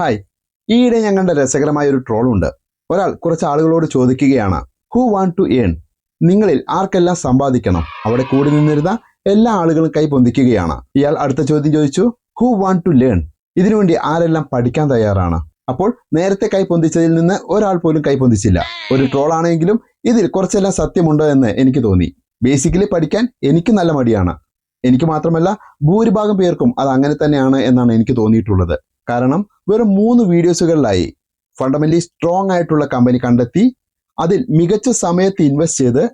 Hi ഈയിടെ ഞങ്ങളുടെ രസകരമായ ഒരു ട്രോൾ ഉണ്ട് ഒരാൾ കുറച്ച് ആളുകളോട് ചോദിക്കുകയാണ് ഹു വാണ്ട് ടു ഏൺ നിങ്ങളിൽ ആർക്കെല്ലാം സമ്പാദിക്കണം? അവിടെ കൂടി നിന്നിരുന്ന എല്ലാ ആളുകളും കൈ പൊന്തിക്കുകയാണ്. ഇയാൾ അടുത്ത ചോദ്യം ചോദിച്ചു ഹു വാണ്ട് ടു ലേൺ ഇതിനുവേണ്ടി ആരെല്ലാം പഠിക്കാൻ തയ്യാറാണ്? അപ്പോൾ നേരത്തെ കൈ പൊന്തിച്ചതിൽ നിന്ന് ഒരാൾ പോലും കൈ പൊന്തിച്ചില്ല. ഒരു ട്രോൾ ആണെങ്കിലും ഇതിൽ കുറച്ചെല്ലാം സത്യമുണ്ടോ എന്ന് എനിക്ക് തോന്നി. ബേസിക്കലി പഠിക്കാൻ എനിക്ക് നല്ല മടിയാണ്. എനിക്ക് മാത്രമല്ല ഭൂരിഭാഗം പേർക്കും അത് അങ്ങനെ തന്നെയാണ് എന്നാണ് എനിക്ക് തോന്നിയിട്ടുള്ളത്. കാരണം വെറും മൂന്ന് വീഡിയോസുകളിലായി ഫണ്ടമെന്റലി സ്ട്രോങ് ആയിട്ടുള്ള കമ്പനി കണ്ടെത്തി അതിൽ മികച്ച സമയത്ത് ഇൻവെസ്റ്റ് ചെയ്ത്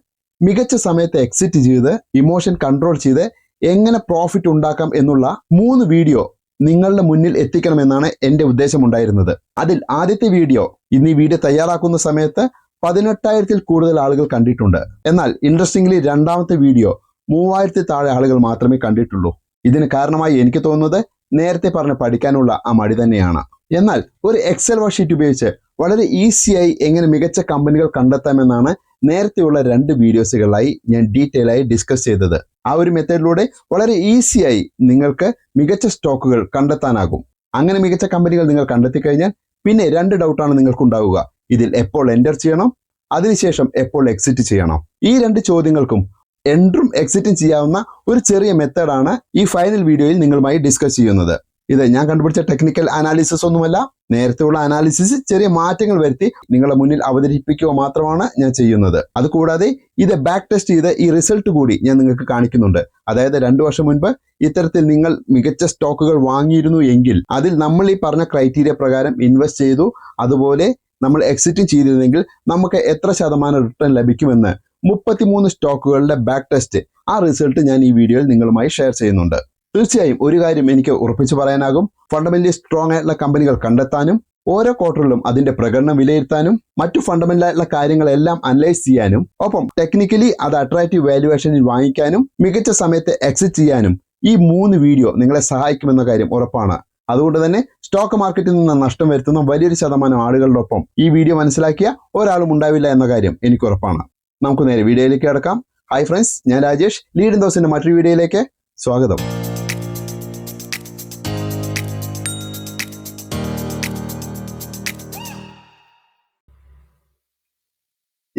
മികച്ച സമയത്ത് എക്സിറ്റ് ചെയ്ത് ഇമോഷൻ കൺട്രോൾ ചെയ്ത് എങ്ങനെ പ്രോഫിറ്റ് ഉണ്ടാക്കാം എന്നുള്ള മൂന്ന് വീഡിയോ നിങ്ങളുടെ മുന്നിൽ എത്തിക്കണമെന്നാണ് എന്റെ ഉദ്ദേശമുണ്ടായിരുന്നത്. അതിൽ ആദ്യത്തെ വീഡിയോ ഇന്ന് ഈ വീഡിയോ തയ്യാറാക്കുന്ന സമയത്ത് പതിനെട്ടായിരത്തിൽ കൂടുതൽ ആളുകൾ കണ്ടിട്ടുണ്ട്. എന്നാൽ ഇൻട്രസ്റ്റിംഗ്ലി രണ്ടാമത്തെ വീഡിയോ മൂവായിരത്തി താഴെ ആളുകൾ മാത്രമേ കണ്ടിട്ടുള്ളൂ. ഇതിന് കാരണമായി എനിക്ക് തോന്നുന്നത് നേരത്തെ പറഞ്ഞ് പഠിക്കാനുള്ള ആ മടി തന്നെയാണ്. എന്നാൽ ഒരു എക്സൽ വർഷീറ്റ് ഉപയോഗിച്ച് വളരെ ഈസിയായി എങ്ങനെ മികച്ച കമ്പനികൾ കണ്ടെത്താമെന്നാണ് നേരത്തെയുള്ള രണ്ട് വീഡിയോസുകളായി ഞാൻ ഡീറ്റെയിൽ ആയി ഡിസ്കസ് ചെയ്തത്. ആ ഒരു മെത്തേഡിലൂടെ വളരെ ഈസിയായി നിങ്ങൾക്ക് മികച്ച സ്റ്റോക്കുകൾ കണ്ടെത്താനാകും. അങ്ങനെ മികച്ച കമ്പനികൾ നിങ്ങൾ കണ്ടെത്തി കഴിഞ്ഞാൽ പിന്നെ രണ്ട് ഡൗട്ടാണ് നിങ്ങൾക്കുണ്ടാവുക. ഇതിൽ എപ്പോൾ എന്റർ ചെയ്യണം? അതിനുശേഷം എപ്പോൾ എക്സിറ്റ് ചെയ്യണം? ഈ രണ്ട് ചോദ്യങ്ങൾക്കും എൻട്രും എക്സിറ്റും ചെയ്യാവുന്ന ഒരു ചെറിയ മെത്തേഡാണ് ഈ ഫൈനൽ വീഡിയോയിൽ നിങ്ങളുമായി ഡിസ്കസ് ചെയ്യുന്നത്. ഇത് ഞാൻ കണ്ടുപിടിച്ച ടെക്നിക്കൽ അനാലിസിസ് ഒന്നുമല്ല. നേരത്തെയുള്ള അനാലിസിസ് ചെറിയ മാറ്റങ്ങൾ വരുത്തി നിങ്ങളുടെ മുന്നിൽ അവതരിപ്പിക്കുക മാത്രമാണ് ഞാൻ ചെയ്യുന്നത്. അതുകൂടാതെ ഇത് ബാക്ക് ടെസ്റ്റ് ചെയ്ത് ഈ റിസൾട്ട് കൂടി ഞാൻ നിങ്ങൾക്ക് കാണിക്കുന്നുണ്ട്. അതായത് രണ്ടു വർഷം മുൻപ് ഇത്തരത്തിൽ നിങ്ങൾ മികച്ച സ്റ്റോക്കുകൾ വാങ്ങിയിരുന്നു എങ്കിൽ അതിൽ നമ്മൾ ഈ പറഞ്ഞ ക്രൈറ്റീരിയ പ്രകാരം ഇൻവെസ്റ്റ് ചെയ്തു. അതുപോലെ നമ്മൾ എക്സിറ്റും ചെയ്തിരുന്നെങ്കിൽ നമുക്ക് എത്ര ശതമാനം റിട്ടേൺ ലഭിക്കുമെന്ന് മുപ്പത്തിമൂന്ന് സ്റ്റോക്കുകളുടെ ബാക്ക് ടെസ്റ്റ് ആ റിസൾട്ട് ഞാൻ ഈ വീഡിയോയിൽ നിങ്ങളുമായി ഷെയർ ചെയ്യുന്നുണ്ട്. തീർച്ചയായും ഒരു കാര്യം എനിക്ക് ഉറപ്പിച്ചു പറയാനാകും. ഫണ്ടമെന്റലി സ്ട്രോങ് ആയിട്ടുള്ള കമ്പനികൾ കണ്ടെത്താനും ഓരോ ക്വാർട്ടറിലും അതിന്റെ പ്രകടനം വിലയിരുത്താനും മറ്റു ഫണ്ടമെന്റൽ ആയിട്ടുള്ള കാര്യങ്ങളെല്ലാം അനലൈസ് ചെയ്യാനും ഒപ്പം ടെക്നിക്കലി അത് അട്രാക്റ്റീവ് വാല്യുവേഷനിൽ വാങ്ങിക്കാനും മികച്ച സമയത്ത് എക്സിറ്റ് ചെയ്യാനും ഈ മൂന്ന് വീഡിയോ നിങ്ങളെ സഹായിക്കുമെന്ന കാര്യം ഉറപ്പാണ്. അതുകൊണ്ട് തന്നെ സ്റ്റോക്ക് മാർക്കറ്റിൽ നിന്ന് നഷ്ടം വരുത്തുന്ന വലിയൊരു ശതമാനം ആളുകളുടെ ഒപ്പം ഈ വീഡിയോ മനസ്സിലാക്കിയ ഒരാളും ഉണ്ടാവില്ല എന്ന കാര്യം എനിക്ക് ഉറപ്പാണ്. നമുക്ക് നേരെ വീഡിയോയിലേക്ക് കിടക്കാം. ഹായ് ഫ്രണ്ട്സ് ഞാൻ രാജേഷ്. ലീഡ് ദോസിന്റെ മറ്റൊരു വീഡിയോയിലേക്ക് സ്വാഗതം.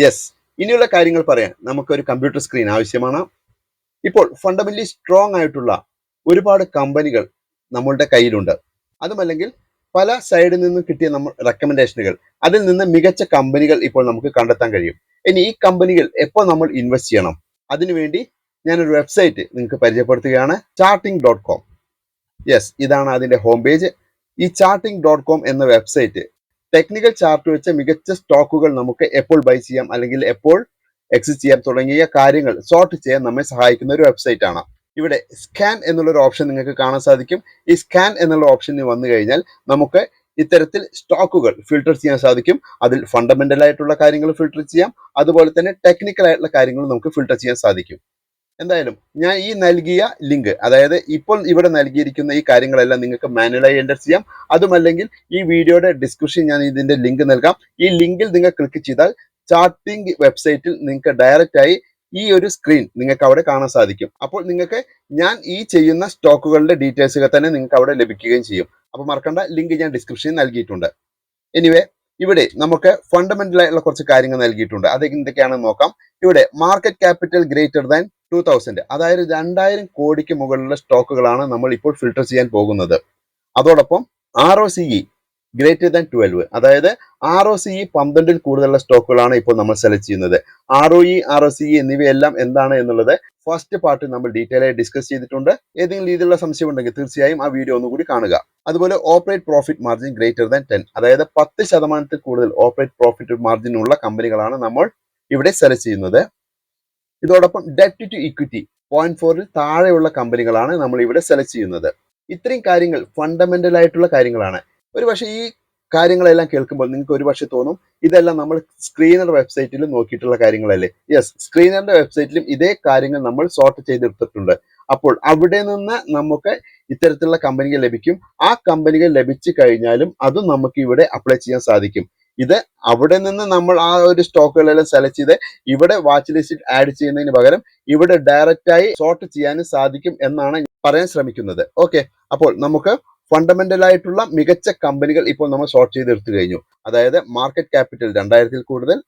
യെസ് ഇനിയുള്ള കാര്യങ്ങൾ പറയാൻ നമുക്കൊരു കമ്പ്യൂട്ടർ സ്ക്രീൻ ആവശ്യമാണ്. ഇപ്പോൾ ഫണ്ടമെന്റലി സ്ട്രോങ് ആയിട്ടുള്ള ഒരുപാട് കമ്പനികൾ നമ്മളുടെ കയ്യിലുണ്ട്. അതുമല്ലെങ്കിൽ പല സൈഡിൽ നിന്നും കിട്ടിയ നമ്മൾ റെക്കമെൻഡേഷനുകൾ അതിൽ നിന്ന് മികച്ച കമ്പനികൾ ഇപ്പോൾ നമുക്ക് കണ്ടെത്താൻ കഴിയും. ഇനി ഈ കമ്പനികൾ എപ്പോൾ നമ്മൾ ഇൻവെസ്റ്റ് ചെയ്യണം? അതിനുവേണ്ടി ഞാനൊരു വെബ്സൈറ്റ് നിങ്ങൾക്ക് പരിചയപ്പെടുത്തുകയാണ് ചാർട്ടിംഗ് ഡോട്ട് കോം യെസ് ഇതാണ് അതിന്റെ ഹോം പേജ് ഈ ചാർട്ടിംഗ് ഡോട്ട് കോം എന്ന വെബ്സൈറ്റ് ടെക്നിക്കൽ ചാർട്ട് വെച്ച മികച്ച സ്റ്റോക്കുകൾ നമുക്ക് എപ്പോൾ ബൈ ചെയ്യാം അല്ലെങ്കിൽ എപ്പോൾ എക്സിറ്റ് ചെയ്യാം തുടങ്ങിയ കാര്യങ്ങൾ സോർട്ട് ചെയ്യാൻ നമ്മെ സഹായിക്കുന്ന ഒരു വെബ്സൈറ്റ് ആണ്. ഇവിടെ സ്കാൻ എന്നുള്ള ഒരു ഓപ്ഷൻ നിങ്ങൾക്ക് കാണാൻ സാധിക്കും. ഈ സ്കാൻ എന്നുള്ള ഓപ്ഷനിൽ വന്നു കഴിഞ്ഞാൽ നമുക്ക് ഇത്തരത്തിൽ സ്റ്റോക്കുകൾ ഫിൽട്ടർ ചെയ്യാൻ സാധിക്കും. അതിൽ ഫണ്ടമെന്റൽ ആയിട്ടുള്ള കാര്യങ്ങൾ ഫിൽട്ടർ ചെയ്യാം. അതുപോലെ തന്നെ ടെക്നിക്കൽ ആയിട്ടുള്ള കാര്യങ്ങൾ നമുക്ക് ഫിൽട്ടർ ചെയ്യാൻ സാധിക്കും. എന്തായാലും ഞാൻ ഈ നൽകിയ ലിങ്ക് അതായത് ഇപ്പോൾ ഇവിടെ നൽകിയിരിക്കുന്ന ഈ കാര്യങ്ങളെല്ലാം നിങ്ങൾക്ക് മാനുവലായി എന്റർ ചെയ്യാം. അതുമല്ലെങ്കിൽ ഈ വീഡിയോയുടെ ഡിസ്ക്രിപ്ഷൻ ഞാൻ ഇതിന്റെ ലിങ്ക് നൽകാം. ഈ ലിങ്കിൽ നിങ്ങൾ ക്ലിക്ക് ചെയ്താൽ ചാർട്ടിംഗ് വെബ്സൈറ്റിൽ നിങ്ങൾക്ക് ഡയറക്റ്റ് ആയി ഈ ഒരു സ്ക്രീൻ നിങ്ങൾക്ക് അവിടെ കാണാൻ സാധിക്കും. അപ്പോൾ നിങ്ങൾക്ക് ഞാൻ ഈ ചെയ്യുന്ന സ്റ്റോക്കുകളുടെ ഡീറ്റെയിൽസുകൾ തന്നെ നിങ്ങൾക്ക് അവിടെ ലഭിക്കുകയും ചെയ്യും. അപ്പോൾ മറക്കേണ്ട ലിങ്ക് ഞാൻ ഡിസ്ക്രിപ്ഷനിൽ നൽകിയിട്ടുണ്ട്. എനിവേ ഇവിടെ നമുക്ക് ഫണ്ടമെന്റൽ ആയിട്ടുള്ള കുറച്ച് കാര്യങ്ങൾ നൽകിയിട്ടുണ്ട്. അത് എന്തൊക്കെയാണെന്ന് നോക്കാം. ഇവിടെ market capital greater than two thousand അതായത് രണ്ടായിരം കോടിക്ക് മുകളിലുള്ള സ്റ്റോക്കുകളാണ് നമ്മൾ ഇപ്പോൾ ഫിൽട്ടർ ചെയ്യാൻ പോകുന്നത്. അതോടൊപ്പം R O C E greater than twelve അതായത് ആർ ഒ സി ഇ പന്ത്രണ്ടിൽ കൂടുതലുള്ള സ്റ്റോക്കുകളാണ് ഇപ്പോൾ നമ്മൾ സെലക്ട് ചെയ്യുന്നത്. R O E R O C E എന്നിവയെല്ലാം എന്താണ് എന്നുള്ളത് ഫസ്റ്റ് പാർട്ട് നമ്മൾ ഡീറ്റെയിൽ ആയി ഡിസ്കസ് ചെയ്തിട്ടുണ്ട്. ഏതെങ്കിലും രീതിയിലുള്ള സംശയം ഉണ്ടെങ്കിൽ തീർച്ചയായും ആ വീഡിയോ ഒന്നുകൂടി കാണുക. അതുപോലെ operate profit margin greater than ten അതായത് പത്ത് ശതമാനത്തിൽ കൂടുതൽ ഓപ്പറേറ്റ് പ്രോഫിറ്റ് മാർജിൻ ഉള്ള കമ്പനികളാണ് നമ്മൾ ഇവിടെ സെലക്ട് ചെയ്യുന്നത്. ഇതോടൊപ്പം ഡെറ്റ് ടു ഇക്വിറ്റി പോയിന്റ് ഫോറിൽ താഴെയുള്ള കമ്പനികളാണ് നമ്മൾ ഇവിടെ സെലക്ട് ചെയ്യുന്നത്. ഇത്രയും കാര്യങ്ങൾ ഫണ്ടമെന്റൽ ആയിട്ടുള്ള കാര്യങ്ങളാണ്. ഒരു പക്ഷേ ഈ കാര്യങ്ങളെല്ലാം കേൾക്കുമ്പോൾ നിങ്ങൾക്ക് ഒരു പക്ഷേ തോന്നും ഇതെല്ലാം നമ്മൾ സ്ക്രീനർ വെബ്സൈറ്റിൽ നോക്കിയിട്ടുള്ള കാര്യങ്ങളല്ലേ? യെസ് സ്ക്രീനറിന്റെ വെബ്സൈറ്റിലും ഇതേ കാര്യങ്ങൾ നമ്മൾ സോർട്ട് ചെയ്തെടുത്തിട്ടുണ്ട്. അപ്പോൾ അവിടെ നിന്ന് നമുക്ക് ഇത്തരത്തിലുള്ള കമ്പനികൾ ലഭിക്കും. ആ കമ്പനികൾ ലഭിച്ചു കഴിഞ്ഞാലും അതും നമുക്ക് ഇവിടെ അപ്ലൈ ചെയ്യാൻ സാധിക്കും. ഇത് അവിടെ നിന്ന് നമ്മൾ ആ ഒരു സ്റ്റോക്കുകളെല്ലാം സെലക്ട് ചെയ്ത് ഇവിടെ വാച്ച് ലിസ്റ്റ് ആഡ് ചെയ്യുന്നതിന് പകരം ഇവിടെ ഡയറക്റ്റായി സോർട്ട് ചെയ്യാനും സാധിക്കും എന്നാണ് പറയാൻ ശ്രമിക്കുന്നത്. ഓക്കെ അപ്പോൾ നമുക്ക് ഫണ്ടമെന്റൽ ആയിട്ടുള്ള മികച്ച കമ്പനികൾ ഇപ്പോൾ നമ്മൾ ഷോർട്ട് ചെയ്തെടുത്തു കഴിഞ്ഞു. അതായത് മാർക്കറ്റ് ക്യാപിറ്റൽ രണ്ടായിരത്തിൽ കൂടുതൽ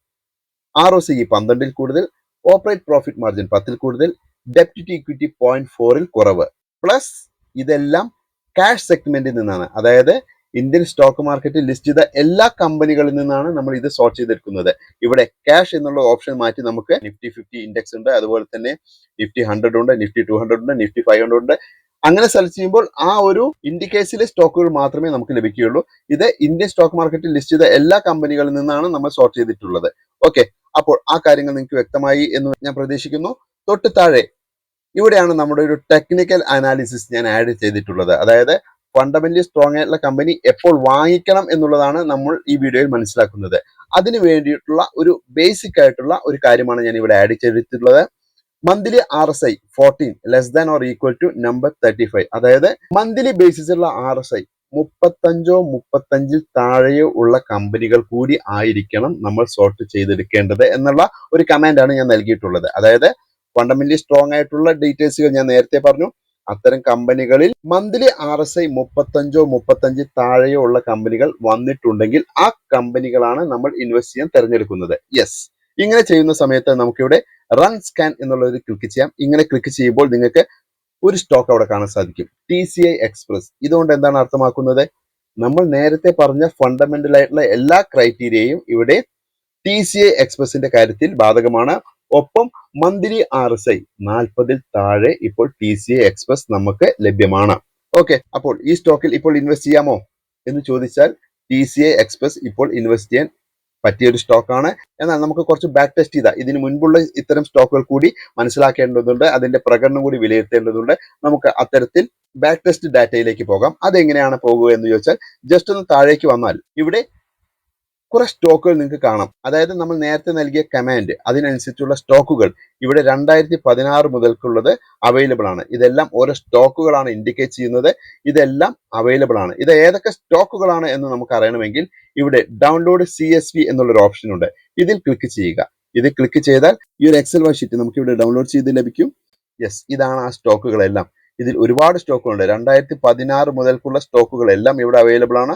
ആർ ഒ സി പന്ത്രണ്ടിൽ കൂടുതൽ ഓപ്പറേറ്റ് പ്രോഫിറ്റ് മാർജിൻ പത്തിൽ കൂടുതൽ ഡെപ്റ്റ് ടു ഇക്വിറ്റി പോയിന്റ് ഫോറിൽ കുറവ്. പ്ലസ് ഇതെല്ലാം ക്യാഷ് സെഗ്മെന്റിൽ നിന്നാണ്. അതായത് ഇന്ത്യൻ സ്റ്റോക്ക് മാർക്കറ്റിൽ ലിസ്റ്റ് ചെയ്ത എല്ലാ കമ്പനികളിൽ നിന്നാണ് നമ്മൾ ഇത് സോർട്ട് ചെയ്തെടുക്കുന്നത്. ഇവിടെ ക്യാഷ് എന്നുള്ള ഓപ്ഷൻ മാറ്റി നമുക്ക് നിഫ്റ്റി ഫിഫ്റ്റി ഇൻഡെക്സ് ഉണ്ട്. അതുപോലെ തന്നെ നിഫ്റ്റി ഹൺഡ്രഡ് ഉണ്ട് നിഫ്റ്റി ടു ഹൺഡ്രഡ് ഉണ്ട് നിഫ്റ്റി ഫൈവ് ഹൺഡ്രഡ് ഉണ്ട്. അങ്ങനെ സെലക്ട് ചെയ്യുമ്പോൾ ആ ഒരു ഇൻഡിക്കേസിലെ സ്റ്റോക്കുകൾ മാത്രമേ നമുക്ക് ലഭിക്കുകയുള്ളൂ. ഇത് ഇന്ത്യൻ സ്റ്റോക്ക് മാർക്കറ്റിൽ ലിസ്റ്റ് ചെയ്ത എല്ലാ കമ്പനികളിൽ നിന്നാണ് നമ്മൾ സോർട്ട് ചെയ്തിട്ടുള്ളത്. ഓക്കെ അപ്പോൾ ആ കാര്യങ്ങൾ നിങ്ങൾക്ക് വ്യക്തമായി എന്ന് ഞാൻ പ്രതീക്ഷിക്കുന്നു. തൊട്ട് താഴെ ഇവിടെയാണ് നമ്മുടെ ഒരു ടെക്നിക്കൽ അനാലിസിസ് ഞാൻ ആഡ് ചെയ്തിട്ടുള്ളത്. അതായത് ഫണ്ടമെന്റലി സ്ട്രോങ് ആയിട്ടുള്ള കമ്പനി എപ്പോൾ വാങ്ങിക്കണം എന്നുള്ളതാണ് നമ്മൾ ഈ വീഡിയോയിൽ മനസ്സിലാക്കുന്നത്. അതിന് വേണ്ടിയിട്ടുള്ള ഒരു ബേസിക് ആയിട്ടുള്ള ഒരു കാര്യമാണ് ഞാൻ ഇവിടെ ആഡ് ചെയ്തിട്ടുള്ളത്. Monthly R S I fourteen less than or equal to number thirty five അതായത് മന്ത്ലി ബേസിസിലുള്ള ആർ എസ് ഐ മുപ്പത്തഞ്ചോ മുപ്പത്തഞ്ചിൽ താഴെയോ ഉള്ള കമ്പനികൾ കൂടി ആയിരിക്കണം നമ്മൾ സോർട്ട് ചെയ്തെടുക്കേണ്ടത് എന്നുള്ള ഒരു ആണ് ഞാൻ നൽകിയിട്ടുള്ളത്. അതായത് ഫണ്ടമെന്റലി സ്ട്രോങ് ആയിട്ടുള്ള ഡീറ്റെയിൽസുകൾ ഞാൻ നേരത്തെ പറഞ്ഞു. അത്തരം കമ്പനികളിൽ മന്ത്ലി ആർ എസ് ഐ മുപ്പത്തഞ്ചോ മുപ്പത്തഞ്ചിൽ താഴെയോ ഉള്ള കമ്പനികൾ വന്നിട്ടുണ്ടെങ്കിൽ ആ കമ്പനികളാണ് നമ്മൾ ഇൻവെസ്റ്റ് ചെയ്യാൻ തിരഞ്ഞെടുക്കുന്നത്. യെസ് ഇങ്ങനെ ചെയ്യുന്ന സമയത്ത് നമുക്കിവിടെ റൺ സ്കാൻ എന്നുള്ളത് ക്ലിക്ക് ചെയ്യാം. ഇങ്ങനെ ക്ലിക്ക് ചെയ്യുമ്പോൾ നിങ്ങൾക്ക് ഒരു സ്റ്റോക്ക് അവിടെ കാണാൻ സാധിക്കും. ടി സി ഐ എക്സ്പ്രസ് ഇതുകൊണ്ട് എന്താണ് അർത്ഥമാക്കുന്നത്? നമ്മൾ നേരത്തെ പറഞ്ഞ ഫണ്ടമെന്റൽ ആയിട്ടുള്ള എല്ലാ ക്രൈറ്റീരിയയും ഇവിടെ ടി സി ഐ എക്സ്പ്രസിന്റെ കാര്യത്തിൽ ബാധകമാണ്. ഒപ്പം മന്ത്ലി ആർ എസ് ഐ നാൽപ്പതിൽ താഴെ ഇപ്പോൾ ടി സി ഐ എക്സ്പ്രസ് നമുക്ക് ലഭ്യമാണ്. ഓക്കെ അപ്പോൾ ഈ സ്റ്റോക്കിൽ ഇപ്പോൾ ഇൻവെസ്റ്റ് ചെയ്യാമോ എന്ന് ചോദിച്ചാൽ ടി സി ഐ എക്സ്പ്രസ് ഇപ്പോൾ ഇൻവെസ്റ്റ് ചെയ്യാൻ പറ്റിയ ഒരു സ്റ്റോക്കാണ്. എന്നാൽ നമുക്ക് കുറച്ച് ബാക്ക് ടെസ്റ്റ് ചെയ്താൽ ഇതിന് മുൻപുള്ള ഇത്തരം സ്റ്റോക്കുകൾ കൂടി മനസ്സിലാക്കേണ്ടതുണ്ട്. അതിന്റെ പ്രകടനം കൂടി വിലയിരുത്തേണ്ടതുണ്ട്. നമുക്ക് അത്തരത്തിൽ ബാക്ക് ടെസ്റ്റ് ഡാറ്റയിലേക്ക് പോകാം. അതെങ്ങനെയാണ് പോകുക എന്ന് ചോദിച്ചാൽ ജസ്റ്റ് ഒന്ന് താഴേക്ക് വന്നാൽ ഇവിടെ കുറെ സ്റ്റോക്കുകൾ നിങ്ങൾക്ക് കാണാം. അതായത് നമ്മൾ നേരത്തെ നൽകിയ കമാൻഡ് അതിനനുസരിച്ചുള്ള സ്റ്റോക്കുകൾ ഇവിടെ രണ്ടായിരത്തി പതിനാറ് മുതൽക്കുള്ളത് അവൈലബിൾ ആണ്. ഇതെല്ലാം ഓരോ സ്റ്റോക്കുകളാണ് ഇൻഡിക്കേറ്റ് ചെയ്യുന്നത്. ഇതെല്ലാം അവൈലബിൾ ആണ്. ഇത് ഏതൊക്കെ സ്റ്റോക്കുകളാണ് എന്ന് നമുക്ക് അറിയണമെങ്കിൽ ഇവിടെ ഡൗൺലോഡ് സി എസ് വി എന്നുള്ളൊരു ഓപ്ഷൻ ഉണ്ട്. ഇതിൽ ക്ലിക്ക് ചെയ്യുക. ഇത് ക്ലിക്ക് ചെയ്താൽ ഈ ഒരു എക്സൽ ഷീറ്റ് നമുക്ക് ഇവിടെ ഡൗൺലോഡ് ചെയ്ത് ലഭിക്കും. യെസ് ഇതാണ് ആ സ്റ്റോക്കുകളെല്ലാം. ഇതിൽ ഒരുപാട് സ്റ്റോക്കുകളുണ്ട്. രണ്ടായിരത്തി പതിനാറ് മുതൽക്കുള്ള സ്റ്റോക്കുകളെല്ലാം ഇവിടെ അവൈലബിൾ ആണ്.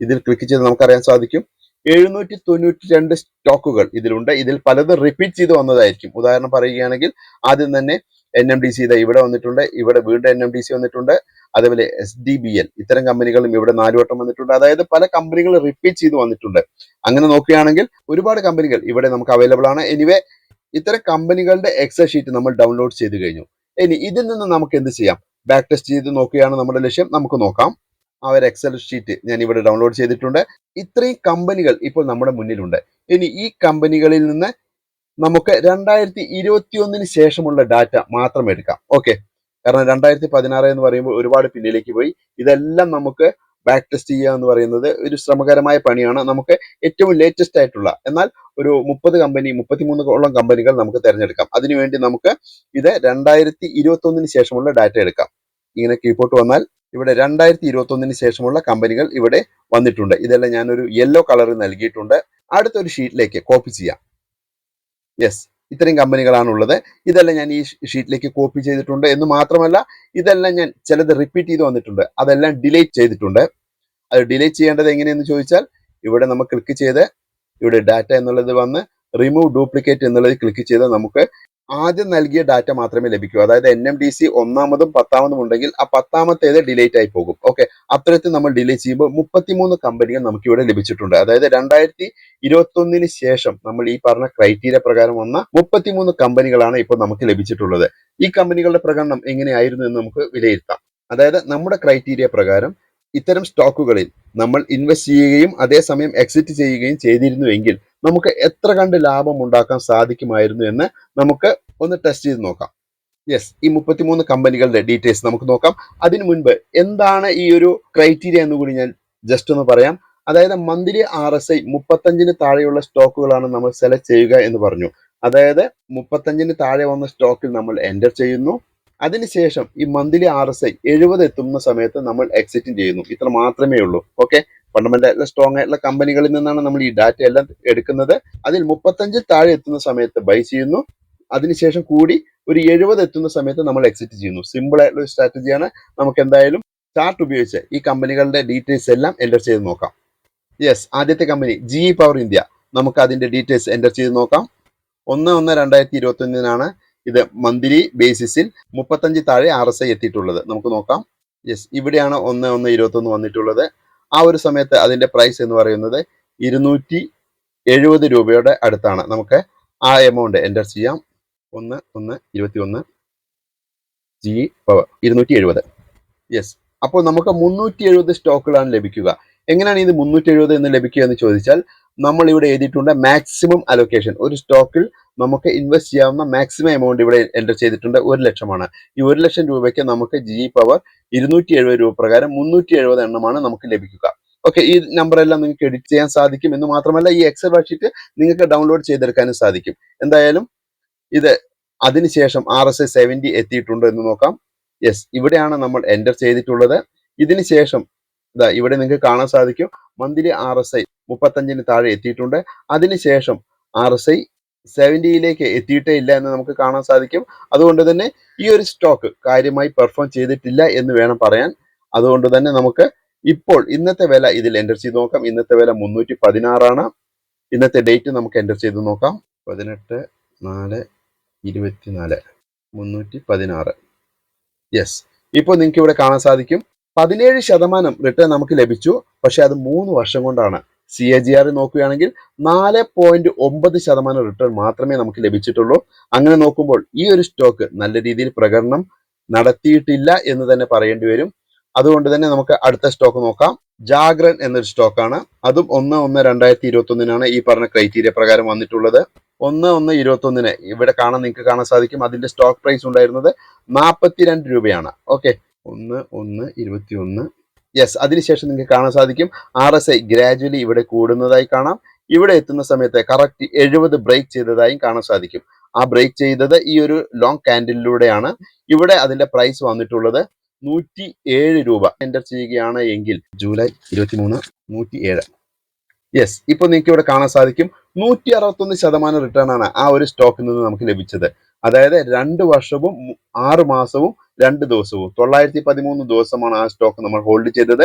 ഇതിൽ ക്ലിക്ക് ചെയ്ത് നമുക്കറിയാൻ സാധിക്കും. എഴുന്നൂറ്റി തൊണ്ണൂറ്റി രണ്ട് സ്റ്റോക്കുകൾ ഇതിലുണ്ട്. ഇതിൽ പലതും റിപ്പീറ്റ് ചെയ്ത് വന്നതായിരിക്കും. ഉദാഹരണം പറയുകയാണെങ്കിൽ ആദ്യം തന്നെ എൻ എം ഡി സി ഇവിടെ വന്നിട്ടുണ്ട്. ഇവിടെ വീണ്ടും എൻ എം ഡി സി വന്നിട്ടുണ്ട്. അതേപോലെ എസ് ഡി ബി എൽ ഇത്തരം കമ്പനികളും ഇവിടെ നാല് വട്ടം വന്നിട്ടുണ്ട്. അതായത് പല കമ്പനികൾ റിപ്പീറ്റ് ചെയ്ത് വന്നിട്ടുണ്ട്. അങ്ങനെ നോക്കുകയാണെങ്കിൽ ഒരുപാട് കമ്പനികൾ ഇവിടെ നമുക്ക് അവൈലബിൾ ആണ്. എനിവേ ഇത്തരം കമ്പനികളുടെ എക്സൽ ഷീറ്റ് നമ്മൾ ഡൗൺലോഡ് ചെയ്ത് കഴിഞ്ഞു. ഇനി ഇതിൽ നിന്ന് നമുക്ക് എന്ത് ചെയ്യാം? ബാക്ക് ടെസ്റ്റ് ചെയ്ത് നോക്കുകയാണ് നമ്മുടെ ലക്ഷ്യം. നമുക്ക് നോക്കാം. ആ ഒരു എക്സൽ ഷീറ്റ് ഞാൻ ഇവിടെ ഡൗൺലോഡ് ചെയ്തിട്ടുണ്ട്. ഇത്രയും കമ്പനികൾ ഇപ്പോൾ നമ്മുടെ മുന്നിലുണ്ട്. ഇനി ഈ കമ്പനികളിൽ നിന്ന് നമുക്ക് രണ്ടായിരത്തി ഇരുപത്തി ഒന്നിന് ശേഷമുള്ള ഡാറ്റ മാത്രം എടുക്കാം. ഓക്കെ കാരണം രണ്ടായിരത്തി പതിനാറ് എന്ന് പറയുമ്പോൾ ഒരുപാട് പിന്നിലേക്ക് പോയി. ഇതെല്ലാം നമുക്ക് ബാക്ക് ടെസ്റ്റ് ചെയ്യുക എന്ന് പറയുന്നത് ഒരു ശ്രമകരമായ പണിയാണ്. നമുക്ക് ഏറ്റവും ലേറ്റസ്റ്റ് ആയിട്ടുള്ള എന്നാൽ ഒരു മുപ്പത് കമ്പനി മുപ്പത്തിമൂന്നോളം കമ്പനികൾ നമുക്ക് തിരഞ്ഞെടുക്കാം. അതിനുവേണ്ടി നമുക്ക് ഇത് രണ്ടായിരത്തി ഇരുപത്തി ഒന്നിന് ശേഷമുള്ള ഡാറ്റ എടുക്കാം. ഇങ്ങനെ കീപ്പോട്ട് വന്നാൽ ഇവിടെ രണ്ടായിരത്തി ഇരുപത്തി ഒന്നിന് ശേഷമുള്ള കമ്പനികൾ ഇവിടെ വന്നിട്ടുണ്ട്. ഇതെല്ലാം ഞാനൊരു യെല്ലോ കളറിൽ നൽകിയിട്ടുണ്ട്. അടുത്തൊരു ഷീറ്റിലേക്ക് കോപ്പി ചെയ്യാം. യെസ് ഇത്രയും കമ്പനികളാണ് ഉള്ളത് ഇതെല്ലാം ഞാൻ ഈ ഷീറ്റിലേക്ക് കോപ്പി ചെയ്തിട്ടുണ്ട്. എന്ന് മാത്രമല്ല ഇതെല്ലാം ഞാൻ ചിലത് റിപ്പീറ്റ് ചെയ്ത് വന്നിട്ടുണ്ട്. അതെല്ലാം ഡിലീറ്റ് ചെയ്തിട്ടുണ്ട്. അത് ഡിലീറ്റ് ചെയ്യേണ്ടത് എങ്ങനെയെന്ന് ചോദിച്ചാൽ ഇവിടെ നമ്മൾ ക്ലിക്ക് ചെയ്ത് ഇവിടെ ഡാറ്റ എന്നുള്ളത് വന്ന് റിമൂവ് ഡ്യൂപ്ലിക്കേറ്റ് എന്നുള്ളത് ക്ലിക്ക് ചെയ്താൽ നമുക്ക് ആദ്യം നൽകിയ ഡാറ്റ മാത്രമേ ലഭിക്കൂ. അതായത് എൻ എം ഡി സി ഒന്നാമതും പത്താമതും ഉണ്ടെങ്കിൽ ആ പത്താമത്തേത് ഡിലേറ്റ് ആയി പോകും. ഓക്കെ അത്തരത്തിൽ നമ്മൾ ഡിലേറ്റ് ചെയ്യുമ്പോൾ മുപ്പത്തിമൂന്ന് കമ്പനികൾ നമുക്ക് ഇവിടെ ലഭിച്ചിട്ടുണ്ട്. അതായത് രണ്ടായിരത്തി ഇരുപത്തൊന്നിന് ശേഷം നമ്മൾ ഈ പറഞ്ഞ ക്രൈറ്റീരിയ പ്രകാരം വന്ന മുപ്പത്തിമൂന്ന് കമ്പനികളാണ് ഇപ്പോൾ നമുക്ക് ലഭിച്ചിട്ടുള്ളത്. ഈ കമ്പനികളുടെ പ്രകടനം എങ്ങനെയായിരുന്നു എന്ന് നമുക്ക് വിലയിരുത്താം. അതായത് നമ്മുടെ ക്രൈറ്റീരിയ പ്രകാരം ഇത്തരം സ്റ്റോക്കുകളിൽ നമ്മൾ ഇൻവെസ്റ്റ് ചെയ്യുകയും അതേസമയം എക്സിറ്റ് ചെയ്യുകയും ചെയ്തിരുന്നുവെങ്കിൽ നമുക്ക് എത്ര കണ്ട് ലാഭം ഉണ്ടാക്കാൻ സാധിക്കുമായിരുന്നു എന്ന് നമുക്ക് ഒന്ന് ടെസ്റ്റ് ചെയ്ത് നോക്കാം. യെസ് ഈ മുപ്പത്തിമൂന്ന് കമ്പനികളുടെ ഡീറ്റെയിൽസ് നമുക്ക് നോക്കാം. അതിനു മുൻപ് എന്താണ് ഈ ഒരു ക്രൈറ്റീരിയ എന്ന് കൂടി ഞാൻ ജസ്റ്റ് ഒന്ന് പറയാം. അതായത് മന്ത്ലി ആർ എസ് ഐ മുപ്പത്തഞ്ചിന് താഴെയുള്ള സ്റ്റോക്കുകളാണ് നമ്മൾ സെലക്ട് ചെയ്യുക എന്ന് പറഞ്ഞു. അതായത് മുപ്പത്തഞ്ചിന് താഴെ വന്ന സ്റ്റോക്കിൽ നമ്മൾ എന്റർ ചെയ്യുന്നു. അതിനുശേഷം ഈ മന്ത്ലി ആർ എസ് ഐ എഴുപത് എത്തുന്ന സമയത്ത് നമ്മൾ എക്സിറ്റും ചെയ്യുന്നു. ഇത്ര മാത്രമേ ഉള്ളൂ. ഓക്കെ ഫണ്ടമെന്റൽ സ്ട്രോങ് ആയിട്ടുള്ള കമ്പനികളിൽ നിന്നാണ് നമ്മൾ ഈ ഡാറ്റ എല്ലാം എടുക്കുന്നത്. അതിൽ മുപ്പത്തഞ്ചിൽ താഴെ എത്തുന്ന സമയത്ത് ബൈ ചെയ്യുന്നു. അതിനുശേഷം കൂടി ഒരു എഴുപത് എത്തുന്ന സമയത്ത് നമ്മൾ എക്സിറ്റ് ചെയ്യുന്നു. സിമ്പിൾ ആയിട്ടുള്ള ഒരു സ്ട്രാറ്റജിയാണ് നമുക്ക് എന്തായാലും ചാർട്ട് ഉപയോഗിച്ച് ഈ കമ്പനികളുടെ ഡീറ്റെയിൽസ് എല്ലാം എന്റർ ചെയ്ത് നോക്കാം. യെസ് ആദ്യത്തെ കമ്പനി ജി പവർ ഇന്ത്യ നമുക്ക് അതിന്റെ ഡീറ്റെയിൽസ് എന്റർ ചെയ്ത് നോക്കാം. ഒന്ന് ഒന്ന് രണ്ടായിരത്തി ഇരുപത്തി ഒന്നിനാണ് ഇത് മന്ത്ലി ബേസിസിൽ മുപ്പത്തഞ്ച് താഴെ ആർ എസ് ഐ എത്തിയിട്ടുള്ളത്. നമുക്ക് നോക്കാം. യെസ് ഇവിടെയാണ് ഒന്ന് ഒന്ന് ഇരുപത്തൊന്ന് വന്നിട്ടുള്ളത്. ആ ഒരു സമയത്ത് അതിന്റെ പ്രൈസ് എന്ന് പറയുന്നത് ഇരുന്നൂറ്റി എഴുപത് രൂപയുടെ അടുത്താണ്. നമുക്ക് ആ എമൗണ്ട് എന്റർ ചെയ്യാം. ഒന്ന് ഒന്ന് ഇരുപത്തി ഒന്ന് ജി പവർ ഇരുന്നൂറ്റി എഴുപത് യെസ് അപ്പോൾ നമുക്ക് മുന്നൂറ്റി എഴുപത് സ്റ്റോക്കുകളാണ് ലഭിക്കുക. എങ്ങനെയാണ് ഇത് മുന്നൂറ്റി എഴുപത് എന്ന് ലഭിക്കുക എന്ന് ചോദിച്ചാൽ നമ്മൾ ഇവിടെ എഴുതിയിട്ടുണ്ട് മാക്സിമം അലൊക്കേഷൻ ഒരു സ്റ്റോക്കിൽ നമുക്ക് ഇൻവെസ്റ്റ് ചെയ്യാവുന്ന മാക്സിമം എമൗണ്ട് ഇവിടെ എന്റർ ചെയ്തിട്ടുണ്ട് ഒരു ലക്ഷമാണ്. ഈ ഒരു ലക്ഷം രൂപയ്ക്ക് നമുക്ക് ജി പവർ ഇരുന്നൂറ്റി എഴുപത് രൂപ പ്രകാരം മുന്നൂറ്റി എഴുപത് എണ്ണമാണ് നമുക്ക് ലഭിക്കുക. ഓക്കെ ഈ നമ്പർ എല്ലാം നിങ്ങൾക്ക് എഡിറ്റ് ചെയ്യാൻ സാധിക്കും. എന്ന് മാത്രമല്ല ഈ എക്സൽ ഷീറ്റ് നിങ്ങൾക്ക് ഡൗൺലോഡ് ചെയ്തെടുക്കാനും സാധിക്കും. എന്തായാലും ഇത് അതിനുശേഷം ആർ എസ് ഐ സെവന്റി എത്തിയിട്ടുണ്ടോ എന്ന് നോക്കാം. യെസ് ഇവിടെയാണ് നമ്മൾ എന്റർ ചെയ്തിട്ടുള്ളത്. ഇതിനുശേഷം ഇതാ ഇവിടെ നിങ്ങൾക്ക് കാണാൻ സാധിക്കും. മന്ത്ലി ആർ എസ് ഐ മുപ്പത്തഞ്ചിന് താഴെ എത്തിയിട്ടുണ്ട്. അതിനുശേഷം ആർ എസ് ഐ സെവന്റിയിലേക്ക് എത്തിയിട്ടേ ഇല്ല എന്ന് നമുക്ക് കാണാൻ സാധിക്കും. അതുകൊണ്ട് തന്നെ ഈ ഒരു സ്റ്റോക്ക് കാര്യമായി പെർഫോം ചെയ്തിട്ടില്ല എന്ന് വേണം പറയാൻ. അതുകൊണ്ട് തന്നെ നമുക്ക് ഇപ്പോൾ ഇന്നത്തെ വില ഇതിൽ എന്റർ ചെയ്ത് നോക്കാം. ഇന്നത്തെ വില മുന്നൂറ്റി പതിനാറാണ് ഇന്നത്തെ ഡേറ്റ് നമുക്ക് എന്റർ ചെയ്ത് നോക്കാം. പതിനെട്ട് നാല് ഇരുപത്തിനാല് മുന്നൂറ്റി പതിനാറ് യെസ് ഇപ്പോൾ നിങ്ങൾക്ക് ഇവിടെ കാണാൻ സാധിക്കും. പതിനേഴ് ശതമാനം റിട്ടേൺ നമുക്ക് ലഭിച്ചു. പക്ഷെ അത് മൂന്ന് വർഷം കൊണ്ടാണ്. സി എ ജി ആർ നോക്കുകയാണെങ്കിൽ നാല് പോയിന്റ് ഒമ്പത് ശതമാനം റിട്ടേൺ മാത്രമേ നമുക്ക് ലഭിച്ചിട്ടുള്ളൂ. അങ്ങനെ നോക്കുമ്പോൾ ഈ ഒരു സ്റ്റോക്ക് നല്ല രീതിയിൽ പ്രകടനം നടത്തിയിട്ടില്ല എന്ന് തന്നെ പറയേണ്ടി വരും. അതുകൊണ്ട് തന്നെ നമുക്ക് അടുത്ത സ്റ്റോക്ക് നോക്കാം. ജാഗ്രൻ എന്നൊരു സ്റ്റോക്കാണ് അതും ഒന്ന് ഒന്ന് രണ്ടായിരത്തി ഇരുപത്തി ഒന്നിനാണ് ഈ പറഞ്ഞ ക്രൈറ്റീരിയ പ്രകാരം വന്നിട്ടുള്ളത്. ഒന്ന് ഒന്ന് ഇരുപത്തി ഒന്നിന് ഇവിടെ കാണാൻ നിങ്ങൾക്ക് കാണാൻ സാധിക്കും. അതിന്റെ സ്റ്റോക്ക് പ്രൈസ് ഉണ്ടായിരുന്നത് നാൽപ്പത്തിരണ്ട് രൂപയാണ്. ഓക്കെ ഒന്ന് ഒന്ന് ഇരുപത്തി ഒന്ന് യെസ് അതിനുശേഷം നിങ്ങൾക്ക് കാണാൻ സാധിക്കും ആർ എസ് ഐ ഗ്രാജുവലി ഇവിടെ കൂടുന്നതായി കാണാം. ഇവിടെ എത്തുന്ന സമയത്ത് കറക്റ്റ് എഴുപത് ബ്രേക്ക് ചെയ്തതായും കാണാൻ സാധിക്കും. ആ ബ്രേക്ക് ചെയ്തത് ഈ ഒരു ലോങ് കാൻഡിലൂടെയാണ് ഇവിടെ അതിന്റെ പ്രൈസ് വന്നിട്ടുള്ളത് നൂറ്റി ഏഴ് രൂപ. എന്റർ ചെയ്യുകയാണ് എങ്കിൽ ജൂലൈ ഇരുപത്തി മൂന്ന് നൂറ്റി ഏഴ് യെസ് ഇപ്പൊ നിങ്ങൾക്ക് ഇവിടെ കാണാൻ സാധിക്കും നൂറ്റി അറുപത്തൊന്ന് ശതമാനം റിട്ടേൺ ആണ് ആ ഒരു സ്റ്റോക്കിൽ നിന്ന് നമുക്ക് ലഭിച്ചത്. അതായത് രണ്ട് വർഷവും ആറു ആറ് മാസവും രണ്ട് ദിവസവും. തൊള്ളായിരത്തി പതിമൂന്ന് ദിവസമാണ് ആ സ്റ്റോക്ക് നമ്മൾ ഹോൾഡ് ചെയ്തത്.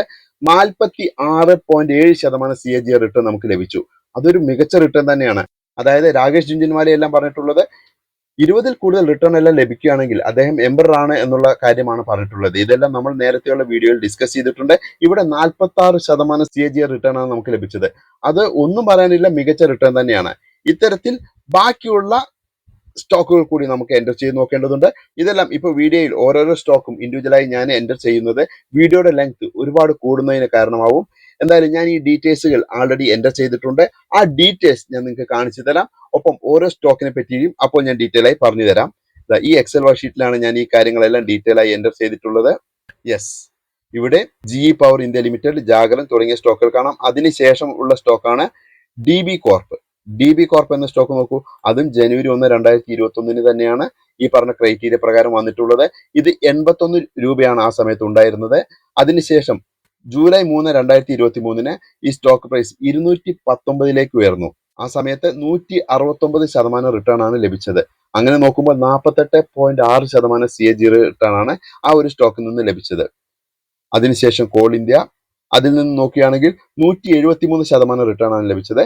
നാൽപ്പത്തി ആറ് പോയിന്റ് ഏഴ് ശതമാനം സി എ ജി റിട്ടേൺ നമുക്ക് ലഭിച്ചു. അതൊരു മികച്ച റിട്ടേൺ തന്നെയാണ്. അതായത് രാകേഷ് ജുഞ്ചിൻവാല എല്ലാം പറഞ്ഞിട്ടുള്ളത് ഇരുപതിൽ കൂടുതൽ റിട്ടേൺ എല്ലാം ലഭിക്കുകയാണെങ്കിൽ അദ്ദേഹം എംബറാണ് എന്നുള്ള കാര്യമാണ് പറഞ്ഞിട്ടുള്ളത്. ഇതെല്ലാം നമ്മൾ നേരത്തെയുള്ള വീഡിയോയിൽ ഡിസ്കസ് ചെയ്തിട്ടുണ്ട്. ഇവിടെ നാൽപ്പത്തി ആറ് ശതമാനം സി എ ജി റിട്ടേൺ ആണ് നമുക്ക് ലഭിച്ചത്. അത് ഒന്നും പറയാനില്ല മികച്ച റിട്ടേൺ തന്നെയാണ്. ഇത്തരത്തിൽ ബാക്കിയുള്ള സ്റ്റോക്കുകൾ കൂടി നമുക്ക് എന്റർ ചെയ്ത് നോക്കേണ്ടതുണ്ട്. ഇതെല്ലാം ഇപ്പോൾ വീഡിയോയിൽ ഓരോരോ സ്റ്റോക്കും ഇൻഡിവിജ്വലായി ഞാൻ എന്റർ ചെയ്യുന്നത് വീഡിയോയുടെ ലെങ്ത് ഒരുപാട് കൂടുന്നതിന് കാരണമാവും. എന്തായാലും ഞാൻ ഈ ഡീറ്റെയിൽസുകൾ ആൾറെഡി എന്റർ ചെയ്തിട്ടുണ്ട്. ആ ഡീറ്റെയിൽസ് ഞാൻ നിങ്ങൾക്ക് കാണിച്ചു തരാം. ഒപ്പം ഓരോ സ്റ്റോക്കിനെ പറ്റിയും അപ്പോൾ ഞാൻ ഡീറ്റെയിൽ ആയി പറഞ്ഞു തരാം. ഈ എക്സൽ വർക്ക്ഷീറ്റിലാണ് ഞാൻ ഈ കാര്യങ്ങളെല്ലാം ഡീറ്റെയിൽ ആയി എന്റർ ചെയ്തിട്ടുള്ളത്. യെസ് ഇവിടെ G power India limited Jagran തുടങ്ങിയ സ്റ്റോക്കുകൾ കാണാം. അതിനുശേഷം ഉള്ള സ്റ്റോക്കാണ് D B corp D B corp എന്ന സ്റ്റോക്ക് നോക്കൂ. അതും ജനുവരി ഒന്ന് രണ്ടായിരത്തി ഇരുപത്തി ഒന്നിന് തന്നെയാണ് ഈ പറഞ്ഞ ക്രൈറ്റീരിയ പ്രകാരം വന്നിട്ടുള്ളത്. ഇത് എൺപത്തൊന്ന് രൂപയാണ് ആ സമയത്ത് ഉണ്ടായിരുന്നത്. അതിനുശേഷം ജൂലൈ മൂന്ന് രണ്ടായിരത്തി ഇരുപത്തി മൂന്നിന് ഈ സ്റ്റോക്ക് പ്രൈസ് ഇരുന്നൂറ്റി പത്തൊമ്പതിലേക്ക് ഉയർന്നു. ആ സമയത്ത് നൂറ്റി അറുപത്തൊമ്പത് ശതമാനം റിട്ടേൺ ആണ് ലഭിച്ചത്. അങ്ങനെ നോക്കുമ്പോൾ നാൽപ്പത്തെട്ട് പോയിന്റ് ആറ് ശതമാനം സി എ ജി റിട്ടേൺ ആണ് ആ ഒരു സ്റ്റോക്കിൽ നിന്ന് ലഭിച്ചത്. അതിനുശേഷം കോൾ ഇന്ത്യ അതിൽ നിന്ന് നോക്കുകയാണെങ്കിൽ നൂറ്റി എഴുപത്തി മൂന്ന് ശതമാനം റിട്ടേൺ ആണ് ലഭിച്ചത്.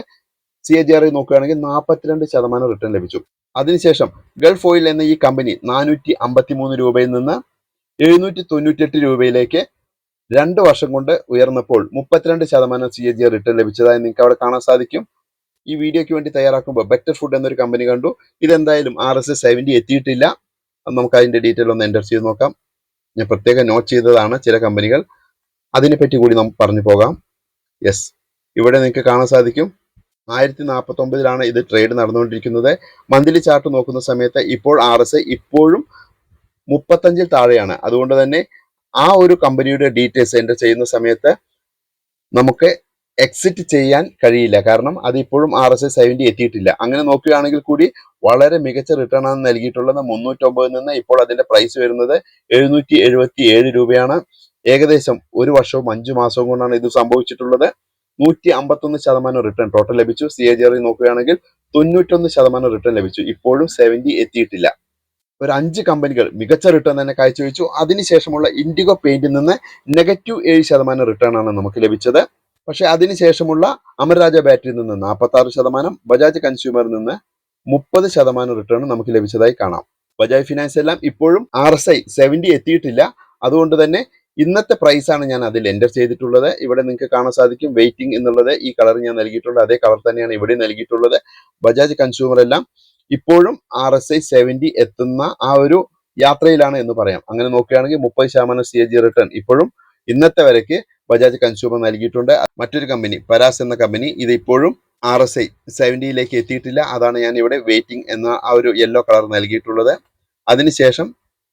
സി എ ജി ആർ നോക്കുകയാണെങ്കിൽ നാൽപ്പത്തിരണ്ട് ശതമാനം റിട്ടേൺ ലഭിച്ചു. അതിനുശേഷം ഗൾഫ് ഓയിൽ എന്ന ഈ കമ്പനി നാനൂറ്റി അമ്പത്തി മൂന്ന് രൂപയിൽ നിന്ന് എഴുന്നൂറ്റി തൊണ്ണൂറ്റെട്ട് രൂപയിലേക്ക് രണ്ട് വർഷം കൊണ്ട് ഉയർന്നപ്പോൾ മുപ്പത്തിരണ്ട് ശതമാനം C A G R return ലഭിച്ചതായി നിങ്ങൾക്ക് അവിടെ കാണാൻ സാധിക്കും. ഈ വീഡിയോയ്ക്ക് വേണ്ടി തയ്യാറാക്കുമ്പോൾ ബെറ്റർ ഫുഡ് എന്നൊരു കമ്പനി കണ്ടു. ഇതെന്തായാലും ആർ എസ് എസ് സെവന്റി എത്തിയിട്ടില്ല. നമുക്ക് അതിന്റെ ഡീറ്റെയിൽ ഒന്ന് എന്റർ ചെയ്ത് നോക്കാം. ഞാൻ പ്രത്യേകം നോട്ട് ചെയ്തതാണ് ചില കമ്പനികൾ അതിനെപ്പറ്റി കൂടി നമുക്ക് പറഞ്ഞു പോകാം. യെസ് ഇവിടെ നിങ്ങൾക്ക് കാണാൻ സാധിക്കും. ആയിരത്തി നാൽപ്പത്തി ഒമ്പതിലാണ് ഇത് ട്രേഡ് നടന്നുകൊണ്ടിരിക്കുന്നത്. മന്ത്ലി ചാർട്ട് നോക്കുന്ന സമയത്ത് ഇപ്പോൾ ആർ എസ് ഇപ്പോഴും മുപ്പത്തഞ്ചിൽ താഴെയാണ്. അതുകൊണ്ട് തന്നെ ആ ഒരു കമ്പനിയുടെ ഡീറ്റെയിൽസ് എന്റർ ചെയ്യുന്ന സമയത്ത് നമുക്ക് എക്സിറ്റ് ചെയ്യാൻ കഴിയില്ല. കാരണം അത് ഇപ്പോഴും ആർ എസ് ഐ സെവന്റി എത്തിയിട്ടില്ല. അങ്ങനെ നോക്കുകയാണെങ്കിൽ കൂടി വളരെ മികച്ച റിട്ടേൺ ആണ് നൽകിയിട്ടുള്ളത്. മുന്നൂറ്റൊമ്പതിൽ നിന്ന് ഇപ്പോൾ അതിന്റെ പ്രൈസ് വരുന്നത് എഴുന്നൂറ്റി എഴുപത്തി ഏഴ് രൂപയാണ്. ഏകദേശം ഒരു വർഷവും അഞ്ചു മാസവും കൊണ്ടാണ് ഇത് സംഭവിച്ചിട്ടുള്ളത്. നൂറ്റി അമ്പത്തൊന്ന് ശതമാനം റിട്ടേൺ ടോട്ടൽ ലഭിച്ചു. സി എ ജി നോക്കുകയാണെങ്കിൽ തൊണ്ണൂറ്റൊന്ന് ശതമാനം റിട്ടേൺ ലഭിച്ചു. ഇപ്പോഴും സെവന്റി എത്തിയിട്ടില്ല. ഒരു അഞ്ച് കമ്പനികൾ മികച്ച റിട്ടേൺ തന്നെ കാഴ്ചവെച്ചു. അതിനുശേഷമുള്ള ഇൻഡിഗോ പെയിന്റിൽ നിന്ന് നെഗറ്റീവ് ഏഴ് ശതമാനം റിട്ടേൺ ആണ് നമുക്ക് ലഭിച്ചത്. പക്ഷെ അതിനുശേഷമുള്ള അമർരാജ ബാറ്ററിയിൽ നിന്ന് നാൽപ്പത്തി ആറ് ശതമാനം ബജാജ് കൺസ്യൂമറിൽ നിന്ന് മുപ്പത് ശതമാനം റിട്ടേൺ നമുക്ക് ലഭിച്ചതായി കാണാം. ബജാജ് ഫിനാൻസ് എല്ലാം ഇപ്പോഴും ആർ എസ് ഐ സെവന്റി എത്തിയിട്ടില്ല. അതുകൊണ്ട് തന്നെ ഇന്നത്തെ പ്രൈസ് ആണ് ഞാൻ അതിൽ എന്റർ ചെയ്തിട്ടുള്ളത്. ഇവിടെ നിങ്ങൾക്ക് കാണാൻ സാധിക്കും വെയിറ്റിംഗ് എന്നുള്ളത്. ഈ കളർ ഞാൻ നൽകിയിട്ടുള്ളത് അതേ കളർ തന്നെയാണ് ഇവിടെ നൽകിയിട്ടുള്ളത്. ബജാജ് കൺസ്യൂമർ എല്ലാം ഇപ്പോഴും ആർ എസ് ഐ സെവന്റി എത്തുന്ന ആ ഒരു യാത്രയിലാണ് എന്ന് പറയാം. അങ്ങനെ നോക്കുകയാണെങ്കിൽ മുപ്പത് ശതമാനം സി എ ജി റിട്ടേൺ ഇപ്പോഴും ഇന്നത്തെ വരയ്ക്ക് ബജാജ് കൺസ്യൂമർ നൽകിയിട്ടുണ്ട്. മറ്റൊരു കമ്പനി പരാസ് എന്ന കമ്പനി ഇത് ഇപ്പോഴും ആർ എസ് ഐ സെവന്റിയിലേക്ക് എത്തിയിട്ടില്ല. അതാണ് ഞാൻ ഇവിടെ വെയിറ്റിംഗ് എന്ന ആ ഒരു യെല്ലോ കളർ നൽകിയിട്ടുള്ളത്. അതിനുശേഷം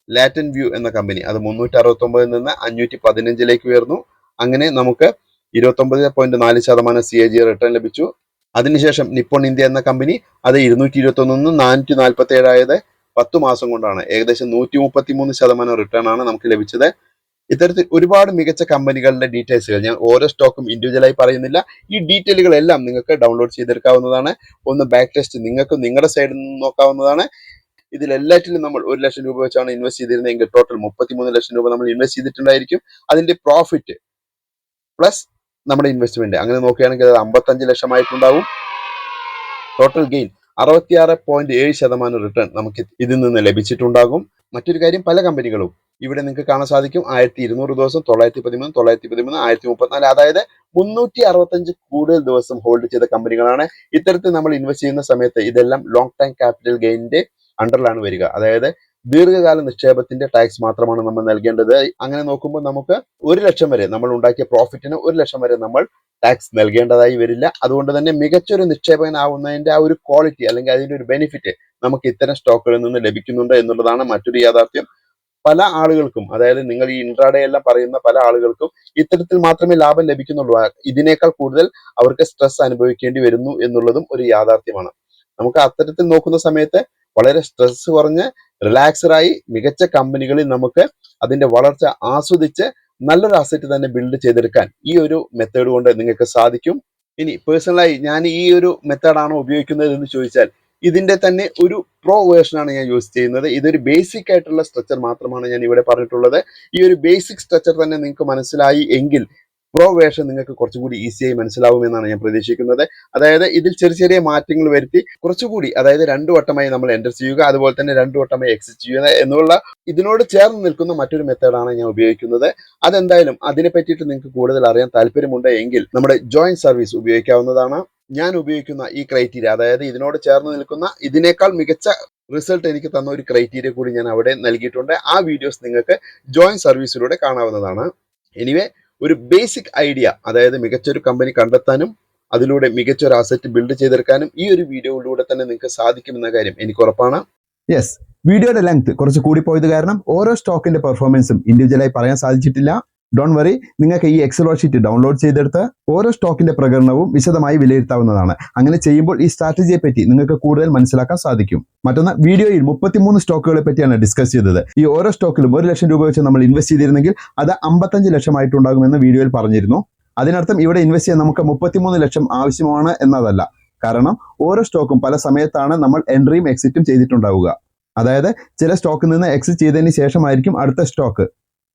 ലാറ്റൻ വ്യൂ എന്ന കമ്പനി അത് മുന്നൂറ്റി അറുപത്തൊമ്പതിൽ നിന്ന് അഞ്ഞൂറ്റി പതിനഞ്ചിലേക്ക് ഉയർന്നു. അങ്ങനെ നമുക്ക് ഇരുപത്തൊമ്പത് പോയിന്റ് നാല് ശതമാനം സി എ ജി റിട്ടേൺ ലഭിച്ചു. അതിനുശേഷം നിപ്പോൺ ഇന്ത്യ എന്ന കമ്പനി അത് ഇരുന്നൂറ്റി ഇരുപത്തി ഒന്നിൽ നാനൂറ്റി നാൽപ്പത്തി ഏഴായത് പത്ത് മാസം കൊണ്ടാണ്. ഏകദേശം നൂറ്റി മുപ്പത്തി മൂന്ന് ശതമാനം റിട്ടേൺ ആണ് നമുക്ക് ലഭിച്ചത്. ഇത്തരത്തിൽ ഒരുപാട് മികച്ച കമ്പനികളുടെ ഡീറ്റെയിൽസുകൾ ഞാൻ ഓരോ സ്റ്റോക്കും ഇൻഡിവിജ്വലായി പറയുന്നില്ല. ഈ ഡീറ്റെയിലുകളെല്ലാം നിങ്ങൾക്ക് ഡൗൺലോഡ് ചെയ്തെടുക്കാവുന്നതാണ്. ഒന്ന് ബാക്ക് ടെസ്റ്റ് നിങ്ങൾക്ക് നിങ്ങളുടെ സൈഡിൽ നിന്ന് നോക്കാവുന്നതാണ്. ഇതിലെല്ലാറ്റിലും നമ്മൾ ഒരു ലക്ഷം രൂപ വെച്ചാണ് ഇൻവെസ്റ്റ് ചെയ്തിരുന്നതെങ്കിൽ ടോട്ടൽ മുപ്പത്തിമൂന്ന് ലക്ഷം രൂപ നമ്മൾ ഇൻവെസ്റ്റ് ചെയ്തിട്ടുണ്ടായിരിക്കും. അതിന്റെ പ്രോഫിറ്റ് പ്ലസ് നമ്മുടെ ഇൻവെസ്റ്റ്മെന്റ് അങ്ങനെ നോക്കുകയാണെങ്കിൽ അത് അമ്പത്തഞ്ച് ലക്ഷമായിട്ടുണ്ടാവും. ടോട്ടൽ ഗെയിൻ അറുപത്തിയാറ് പോയിന്റ് ഏഴ് ശതമാനം റിട്ടേൺ നമുക്ക് ഇതിൽ നിന്ന് ലഭിച്ചിട്ടുണ്ടാകും. മറ്റൊരു കാര്യം പല കമ്പനികളും ഇവിടെ നിങ്ങൾക്ക് കാണാൻ സാധിക്കും. ആയിരത്തി ഇരുന്നൂറ് ദിവസം തൊള്ളായിരത്തി പതിമൂന്ന് തൊള്ളായിരത്തി പതിമൂന്ന് ആയിരത്തി മുപ്പത്തിനാല് അതായത് മുന്നൂറ്റി അറുപത്തഞ്ച് കൂടുതൽ ദിവസം ഹോൾഡ് ചെയ്ത കമ്പനികളാണ് ഇത്തരത്തിൽ നമ്മൾ ഇൻവെസ്റ്റ് ചെയ്യുന്ന സമയത്ത് ഇതെല്ലാം ലോങ് ടൈം ക്യാപിറ്റൽ ഗെയിനിന്റെ അണ്ടറിലാണ് വരിക. അതായത് ദീർഘകാല നിക്ഷേപത്തിന്റെ ടാക്സ് മാത്രമാണ് നമ്മൾ നൽകേണ്ടത്. അങ്ങനെ നോക്കുമ്പോൾ നമുക്ക് ഒരു ലക്ഷം വരെ നമ്മൾ ഉണ്ടാക്കിയ പ്രോഫിറ്റിന് ഒരു ലക്ഷം വരെ നമ്മൾ ടാക്സ് നൽകേണ്ടതായി വരില്ല. അതുകൊണ്ട് തന്നെ മികച്ചൊരു നിക്ഷേപകനാവുന്നതിന്റെ ആ ഒരു ക്വാളിറ്റി അല്ലെങ്കിൽ അതിന്റെ ഒരു ബെനിഫിറ്റ് നമുക്ക് ഇത്തരം സ്റ്റോക്കുകളിൽ നിന്ന് ലഭിക്കുന്നുണ്ട് എന്നുള്ളതാണ് മറ്റൊരു യാഥാർത്ഥ്യം. പല ആളുകൾക്കും അതായത് നിങ്ങൾ ഈ ഇൻട്രാഡേ എല്ലാം പറയുന്ന പല ആളുകൾക്കും ഇത്തരത്തിൽ മാത്രമേ ലാഭം ലഭിക്കുന്നുള്ളൂ. ഇതിനേക്കാൾ കൂടുതൽ അവർക്ക് സ്ട്രെസ് അനുഭവിക്കേണ്ടി വരുന്നു എന്നുള്ളതും ഒരു യാഥാർത്ഥ്യമാണ്. നമുക്ക് അത്തരത്തിൽ നോക്കുന്ന സമയത്ത് വളരെ സ്ട്രെസ് കുറഞ്ഞ് റിലാക്സഡായി മികച്ച കമ്പനികളിൽ നമുക്ക് അതിന്റെ വളർച്ച ആസ്വദിച്ച് നല്ലൊരു അസറ്റ് തന്നെ ബിൽഡ് ചെയ്തെടുക്കാൻ ഈ ഒരു മെത്തേഡ് കൊണ്ട് നിങ്ങൾക്ക് സാധിക്കും. ഇനി പേഴ്സണലായി ഞാൻ ഈ ഒരു മെത്തേഡാണോ ഉപയോഗിക്കുന്നത് എന്ന് ചോദിച്ചാൽ ഇതിന്റെ തന്നെ ഒരു പ്രോ വേർഷനാണ് ഞാൻ യൂസ് ചെയ്യുന്നത്. ഇതൊരു ബേസിക് ആയിട്ടുള്ള സ്ട്രക്ചർ മാത്രമാണ് ഞാൻ ഇവിടെ പറഞ്ഞിട്ടുള്ളത്. ഈ ഒരു ബേസിക് സ്ട്രക്ചർ തന്നെ നിങ്ങൾക്ക് മനസ്സിലായി എങ്കിൽ പ്രോ വേർഷൻ നിങ്ങൾക്ക് കുറച്ചുകൂടി ഈസിയായി മനസ്സിലാവുമെന്നാണ് ഞാൻ പ്രതീക്ഷിക്കുന്നത്. അതായത് ഇതിൽ ചെറിയ ചെറിയ മാറ്റങ്ങൾ വരുത്തി കുറച്ചുകൂടി അതായത് രണ്ടു വട്ടമായി നമ്മൾ എന്റർ ചെയ്യുക അതുപോലെ തന്നെ രണ്ടു വട്ടമായി എക്സിറ്റ് ചെയ്യുക എന്നുള്ള ഇതിനോട് ചേർന്ന് നിൽക്കുന്ന മറ്റൊരു മെത്തേഡാണ് ഞാൻ ഉപയോഗിക്കുന്നത്. അതെന്തായാലും അതിനെ പറ്റിയിട്ട് നിങ്ങൾക്ക് കൂടുതൽ അറിയാൻ താല്പര്യമുണ്ട് എങ്കിൽ നമ്മുടെ ജോയിന്റ് സർവീസ് ഉപയോഗിക്കാവുന്നതാണ്. ഞാൻ ഉപയോഗിക്കുന്ന ഈ ക്രൈറ്റീരിയ അതായത് ഇതിനോട് ചേർന്ന് നിൽക്കുന്ന ഇതിനേക്കാൾ മികച്ച റിസൾട്ട് എനിക്ക് തന്ന ഒരു ക്രൈറ്റീരിയ കൂടി ഞാൻ അവിടെ നൽകിയിട്ടുണ്ട്. ആ വീഡിയോസ് നിങ്ങൾക്ക് ജോയിന്റ് സർവീസിലൂടെ കാണാവുന്നതാണ്. എനിവേ ഒരു ബേസിക് ഐഡിയ അതായത് മികച്ചൊരു കമ്പനി കണ്ടെത്താനും അതിലൂടെ മികച്ചൊരു അസറ്റ് ബിൽഡ് ചെയ്തെടുക്കാനും ഈ ഒരു വീഡിയോയിലൂടെ തന്നെ നിങ്ങൾക്ക് സാധിക്കുമെന്ന കാര്യം എനിക്ക് ഉറപ്പാണ്. യെസ് വീഡിയോയുടെ ലെങ്ത് കുറച്ച് കൂടി കൂടിപ്പോയത് കാരണം ഓരോ സ്റ്റോക്കിന്റെ പെർഫോമൻസും ഇൻഡിവിജ്വലായി പറയാൻ സാധിച്ചിട്ടില്ല. ഡോൺ വറി നിങ്ങൾക്ക് ഈ എക്സൽ ഷീറ്റ് ഡൗൺലോഡ് ചെയ്തെടുത്ത് ഓരോ സ്റ്റോക്കിന്റെ പ്രകടനവും വിശദമായി വിലയിരുത്താവുന്നതാണ്. അങ്ങനെ ചെയ്യുമ്പോൾ ഈ സ്ട്രാറ്റജിയെ പറ്റി നിങ്ങൾക്ക് കൂടുതൽ മനസ്സിലാക്കാൻ സാധിക്കും. മറ്റൊന്ന് വീഡിയോയിൽ മുപ്പത്തിമൂന്ന് സ്റ്റോക്കുകളെ പറ്റിയാണ് ഡിസ്കസ് ചെയ്തത്. ഈ ഓരോ സ്റ്റോക്കിലും ഒരു ലക്ഷം രൂപ വെച്ച് നമ്മൾ ഇൻവെസ്റ്റ് ചെയ്തിരുന്നെങ്കിൽ അത് അമ്പത്തഞ്ച് ലക്ഷമായിട്ടുണ്ടാകുമെന്ന് വീഡിയോയിൽ പറഞ്ഞിരുന്നു. അതിനർത്ഥം ഇവിടെ ഇൻവെസ്റ്റ് ചെയ്യാൻ നമുക്ക് മുപ്പത്തിമൂന്ന് ലക്ഷം ആവശ്യമാണ് എന്നതല്ല. കാരണം ഓരോ സ്റ്റോക്കും പല സമയത്താണ് നമ്മൾ എൻട്രിയും എക്സിറ്റും ചെയ്തിട്ടുണ്ടാവുക. അതായത് ചില സ്റ്റോക്കിൽ നിന്ന് എക്സിറ്റ് ചെയ്തതിന് ശേഷമായിരിക്കും അടുത്ത സ്റ്റോക്ക്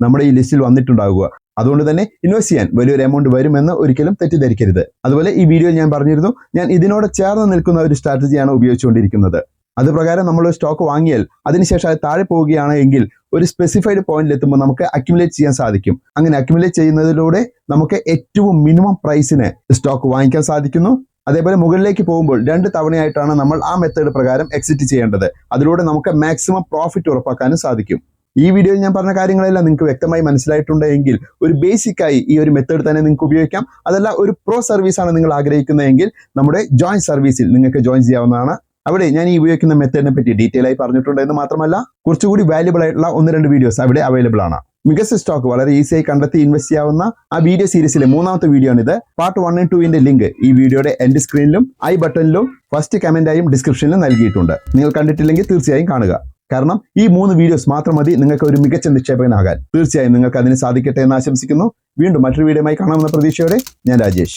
നമ്മുടെ ഈ ലിസ്റ്റിൽ വന്നിട്ടുണ്ടാകുക അതുകൊണ്ട് തന്നെ ഇൻവെസ്റ്റ് ചെയ്യാൻ വലിയൊരു എമൗണ്ട് വരുമെന്ന് ഒരിക്കലും തെറ്റിദ്ധരിക്കരുത്. അതുപോലെ ഈ വീഡിയോയിൽ ഞാൻ പറഞ്ഞിരുന്നു ഞാൻ ഇതിനോട് ചേർന്ന് നിൽക്കുന്ന ഒരു സ്ട്രാറ്റജിയാണ് ഉപയോഗിച്ചുകൊണ്ടിരിക്കുന്നത്. അത് പ്രകാരം നമ്മൾ സ്റ്റോക്ക് വാങ്ങിയാൽ അതിനുശേഷം അത് താഴെ പോവുകയാണ് എങ്കിൽ ഒരു സ്പെസിഫൈഡ് പോയിന്റിൽ എത്തുമ്പോൾ നമുക്ക് അക്യുമുലേറ്റ് ചെയ്യാൻ സാധിക്കും. അങ്ങനെ അക്യുമുലേറ്റ് ചെയ്യുന്നതിലൂടെ നമുക്ക് ഏറ്റവും മിനിമം പ്രൈസിന് സ്റ്റോക്ക് വാങ്ങിക്കാൻ സാധിക്കുന്നു. അതേപോലെ മുകളിലേക്ക് പോകുമ്പോൾ രണ്ട് തവണയായിട്ടാണ് നമ്മൾ ആ മെത്തേഡ് പ്രകാരം എക്സിറ്റ് ചെയ്യേണ്ടത്. അതിലൂടെ നമുക്ക് മാക്സിമം പ്രോഫിറ്റ് ഉറപ്പാക്കാനും സാധിക്കും. ഈ വീഡിയോയിൽ ഞാൻ പറഞ്ഞ കാര്യങ്ങളെല്ലാം നിങ്ങൾക്ക് വ്യക്തമായി മനസ്സിലായിട്ടുണ്ടെങ്കിൽ ഒരു ബേസിക്കായി ഈ ഒരു മെത്തേഡ് തന്നെ നിങ്ങൾക്ക് ഉപയോഗിക്കാം. അതല്ല ഒരു പ്രോ സർവീസ് ആണ് നിങ്ങൾ ആഗ്രഹിക്കുന്നതെങ്കിൽ നമ്മുടെ ജോയിൻ സർവീസിൽ നിങ്ങൾക്ക് ജോയിൻ ചെയ്യാവുന്നതാണ്. അവിടെ ഞാൻ ഈ ഉപയോഗിക്കുന്ന മെത്തേഡിനെ പറ്റി ഡീറ്റെയിൽ ആയി പറഞ്ഞിട്ടുണ്ട് എന്ന് മാത്രമല്ല കുറച്ചുകൂടി വാല്യുബിൾ ആയിട്ടുള്ള ഒന്ന് രണ്ട് വീഡിയോസ് അവിടെ അവൈലബിൾ ആണ്. മികച്ച സ്റ്റോക്ക് വളരെ ഈസിയായി കണ്ടെത്തി ഇൻവെസ്റ്റ് ചെയ്യാവുന്ന ആ വീഡിയോ സീരീസിലെ മൂന്നാമത്തെ വീഡിയോ ആണിത്. പാർട്ട് വൺ ആൻഡ് ടുവിന്റെ ലിങ്ക് ഈ വീഡിയോയുടെ എൻഡ് സ്ക്രീനിലും ഐ ബട്ടണിലും ഫസ്റ്റ് കമന്റായും ഡിസ്ക്രിപ്ഷനിലും നൽകിയിട്ടുണ്ട്. നിങ്ങൾ കണ്ടിട്ടില്ലെങ്കിൽ തീർച്ചയായും കാണുക. കാരണം ഈ മൂന്ന് വീഡിയോസ് മാത്രം മതി നിങ്ങൾക്ക് ഒരു മികച്ച നിക്ഷേപകനാകാൻ. തീർച്ചയായും നിങ്ങൾക്ക് അതിന് സാധിക്കട്ടെ എന്ന് ആശംസിക്കുന്നു. വീണ്ടും മറ്റൊരു വീഡിയോയുമായി കാണാമെന്ന പ്രതീക്ഷയോടെ ഞാൻ രാജേഷ്.